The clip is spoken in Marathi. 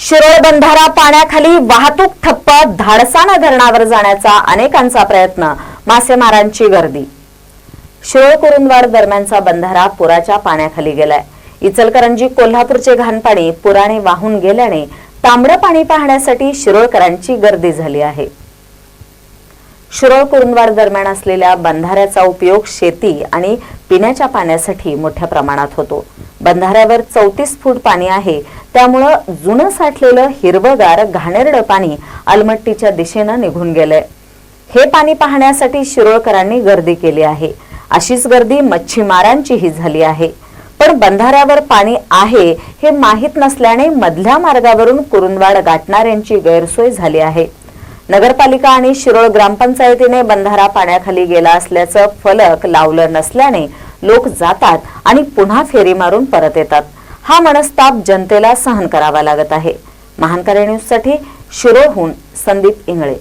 शिरोळ बंधारा पाण्याखाली वाहतूक ठप्प धाडसाना धरणावर जाण्याचा अनेकांचा प्रयत्न. मासेमारांची गर्दी. शिरोळ कुरुंदवाड दरम्यानचा बंधारा पुराच्या पाण्याखाली गेलाय. इचलकरंजी कोल्हापूरचे घाणपाणी पुराने वाहून गेल्याने तांबडं पाणी पाहण्यासाठी शिरोळकरांची गर्दी झाली आहे. शिरोळ कुरुंदवाड दरम्यान असलेल्या बंधाऱ्याचा उपयोग शेती आणि पिण्याच्या पाण्यासाठी मोठ्या प्रमाणात होतो. बंधाऱ्यावर चौतीस फूट पाणी आहे. त्यामुळं जुनं साठलेलं हिरवगार घाणेरडं पाणी अलमट्टीच्या दिशेनं निघून गेलंय. हे पाणी पाहण्यासाठी शिरोळकरांनी गर्दी केली आहे. अशीच गर्दी मच्छीमारांचीही झाली आहे. पण बंधाऱ्यावर पाणी आहे हे माहीत नसल्याने मधल्या मार्गावरून कुरुंदवाड गाठणाऱ्यांची गैरसोय झाली आहे. नगरपालिका आणि शिरोळ ग्रामपंचायतीने बंधारा पाण्याखाली गेला असल्याचं फलक लावलं नसल्याने लोक जातात आणि पुन्हा फेरी मारून परत येतात. हा मनस्ताप जनतेला सहन करावा लागत आहे. महानकरे न्यूजसाठी शिरोळहून संदीप इंगळे.